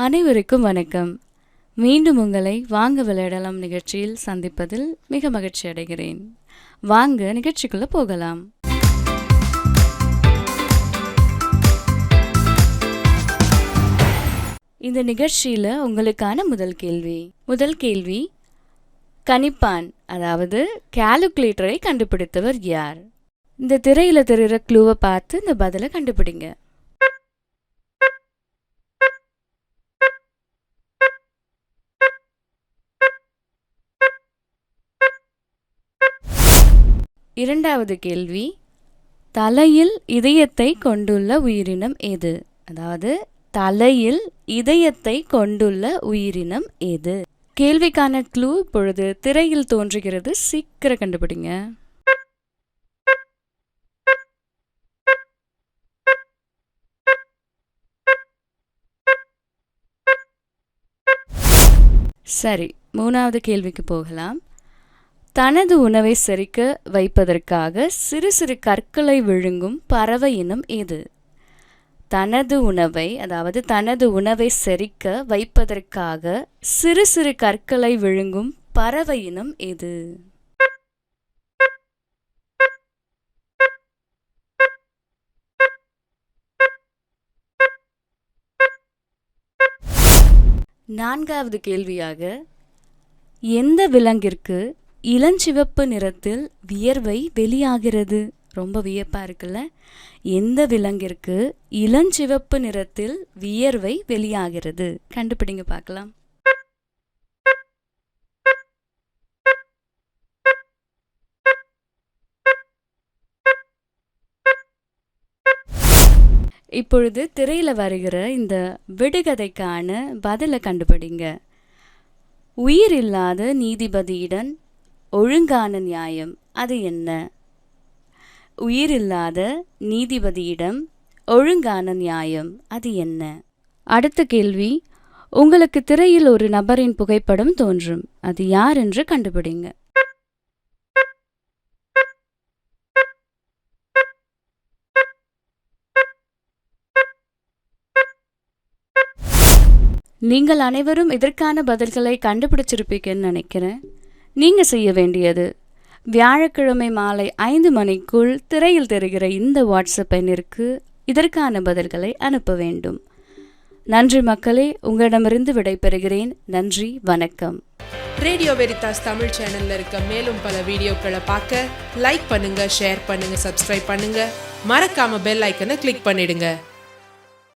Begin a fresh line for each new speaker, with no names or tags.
அனைவருக்கும் வணக்கம். மீண்டும் உங்களை வாங்க விளையாடலாம் நிகழ்ச்சியில் சந்திப்பதில் மிக மகிழ்ச்சி அடைகிறேன். வாங்க நிகழ்ச்சிக்குள்ள போகலாம். இந்த நிகழ்ச்சியில உங்களுக்கான முதல் கேள்வி. முதல் கேள்வி கணிப்பான் அதாவது கால்குலேட்டரை கண்டுபிடித்தவர் யார்? இந்த திரையில தெரிகிற க்ளூவை பார்த்து இந்த பதிலை கண்டுபிடிங்க. இரண்டாவது கேள்வி தலையில் இதயத்தை கொண்டுள்ள உயிரினம் எது? அதாவது தலையில் இதயத்தை கொண்டுள்ள உயிரினம் எது? கேள்விக்கான க்ளூ இப்பொழுது திரையில் தோன்றுகிறது. சீக்கிரம் கண்டுபிடிங்க. சரி மூணாவது கேள்விக்கு போகலாம். தனது உணவை செரிக்க வைப்பதற்காக சிறு சிறு கற்களை விழுங்கும் பறவை இனம் எது தனது உணவை அதாவது தனது உணவை செரிக்க வைப்பதற்காக சிறு சிறு கற்களை விழுங்கும் பறவை இனம் எது நான்காவது கேள்வியாக எந்த விலங்கிற்கு இளஞ்சிவப்பு நிறத்தில் வியர்வை வெளியாகிறது. ரொம்ப வியப்பா இருக்குல்ல? எந்த விலங்கிற்கு இளஞ்சிவப்பு நிறத்தில் வியர்வை வெளியாகிறது? கண்டுபிடிங்க பார்க்கலாம். இப்பொழுது திரையில வருகிற இந்த விடுகதைக்கான பதிலை கண்டுபிடிங்க. உயிர் இல்லாத நீதிபதியுடன் ஒழுங்கான நியாயம் அது என்ன? உயிரில்லாத நீதிபதியிடம் ஒழுங்கான நியாயம் அது என்ன? அடுத்த கேள்வி உங்களுக்கு திரையில் ஒரு நபரின் புகைப்படம் தோன்றும். அது யார் என்று கண்டுபிடிங்க. நீங்கள் அனைவரும் இதற்கான பதில்களை கண்டுபிடிச்சிருப்பீங்கன்னு நினைக்கிறேன். நீங்கள் செய்ய வேண்டியது. வியாழக்கிழமை மாலை ஐந்து மணிக்குள் திரையில் தெரிகிற இந்த வாட்ஸ்அப் எண்ணிற்கு இதற்கான பதில்களை அனுப்ப வேண்டும். நன்றி மக்களே உங்களிடமிருந்து விடைபெறுகிறேன். நன்றி வணக்கம்.
ரேடியோ வெரிதாஸ் தமிழ் சேனல்ல இருக்க மேலும் பல வீடியோக்களை பார்க்க லைக் பண்ணுங்க ஷேர் பண்ணுங்க சப்ஸ்கிரைப் பண்ணுங்க. மறக்காம பெல் ஐக்கனை கிளிக் பண்ணிடுங்க.